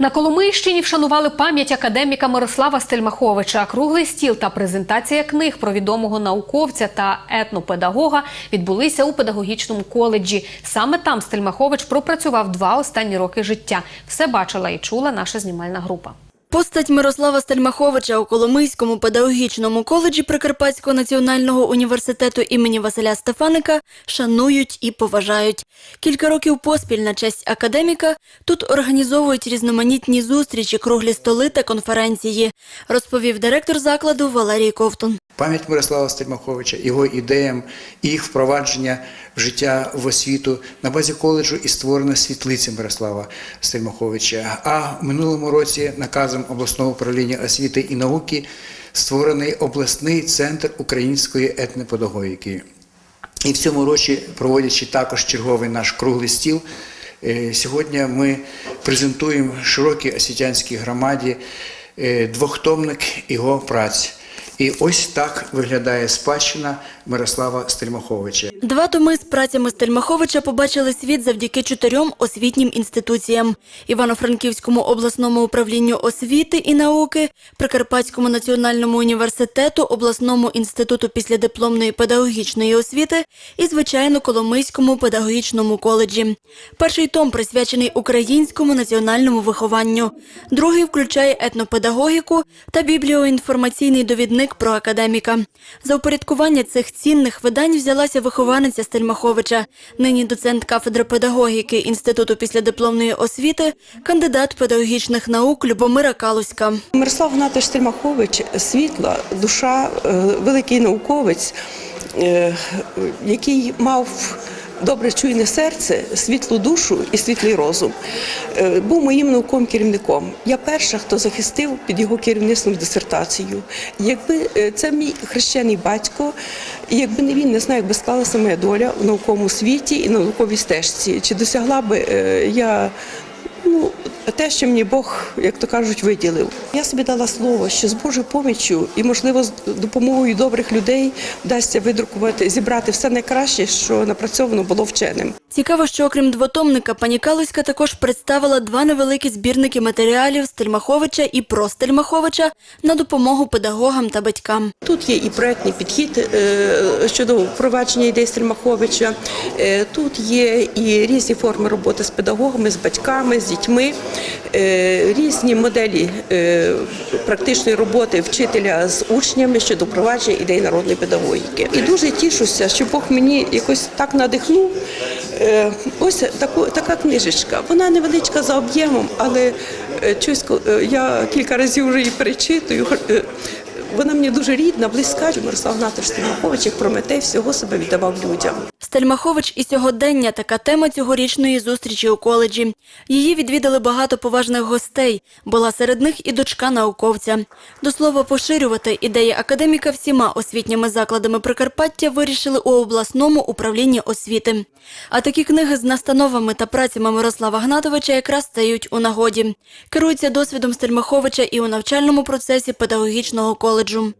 На Коломийщині вшанували пам'ять академіка Мирослава Стельмаховича. Круглий стіл та презентація книг про відомого науковця та етнопедагога відбулися у педагогічному коледжі. Саме там Стельмахович пропрацював два останні роки життя. Все бачила і чула наша знімальна група. Постать Мирослава Стельмаховича у Коломийському педагогічному коледжі Прикарпатського національного університету імені Василя Стефаника шанують і поважають. Кілька років поспіль на честь академіка тут організовують різноманітні зустрічі, круглі столи та конференції, розповів директор закладу Валерій Ковтун. Пам'ять Мирослава Стельмаховича, його ідеям і їх впровадження в життя в освіту на базі коледжу і створена світлиця Мирослава Стельмаховича. А в минулому році наказом обласного управління освіти і науки створений обласний центр української етнопедагогіки. І в цьому році, проводячи також черговий наш круглий стіл, е, сьогодні ми презентуємо широкій освітянській громаді е, двохтомник його праць. І ось так виглядає спадщина Мирослава Стельмаховича. Два томи з працями Стельмаховича побачили світ завдяки чотирьом освітнім інституціям: Івано-Франківському обласному управлінню освіти і науки, Прикарпатському національному університету, обласному інституту післядипломної педагогічної освіти і, звичайно, Коломийському педагогічному коледжі. Перший том присвячений українському національному вихованню. Другий включає етнопедагогіку та бібліоінформаційний довідник про академіка. За упорядкування цих цінних видань взялася вихованиця Стельмаховича, нині доцент кафедри педагогіки Інституту післядипломної освіти, кандидат педагогічних наук Любомира Калуська. Мирослав Гнатович Стельмахович світла, душа, е, великий науковець, е, який мав добре чуйне серце, світлу душу і світлий розум. Е, Був моїм науковим керівником. Я перша, хто захистив під його керівництвом дисертацію. Якби е, це мій хрещений батько, і якби не він, не знаю, як би склалася моя доля в науковому світі і на науковій стежці. Чи досягла би е, я те, що мені Бог, як то кажуть, виділив. Я собі дала слово, що з Божою поміччю і, можливо, з допомогою добрих людей вдасться видрукувати, зібрати все найкраще, що напрацьовано було вченим. Цікаво, що окрім двотомника, пані Калуська також представила два невеликі збірники матеріалів Стельмаховича і про Стельмаховича на допомогу педагогам та батькам. Тут є і проектний підхід е, щодо впровадження ідей Стрімаховича. Е, Тут є і різні форми роботи з педагогами, з батьками, з дітьми, різні моделі е, практичної роботи вчителя з учнями щодо впровадження ідей народної педагогіки. І дуже тішуся, що Бог мені якось так надихнув. Е, Ось таку, така книжечка. Вона невеличка за об'ємом, але е, чусь, е, я кілька разів вже її перечитую. Вона мені дуже рідна, близька. Мирослав Гнатович Стельмахович, як Прометей, всього себе віддавав людям. Стельмахович і сьогодення – така тема цьогорічної зустрічі у коледжі. Її відвідали багато поважних гостей. Була серед них і дочка науковця. До слова, поширювати ідеї академіка всіма освітніми закладами Прикарпаття вирішили у обласному управлінні освіти. А такі книги з настановами та працями Мирослава Гнатовича якраз стають у нагоді. Керуються досвідом Стельмаховича і у навчальному процесі педагогічного коледжу. College'um.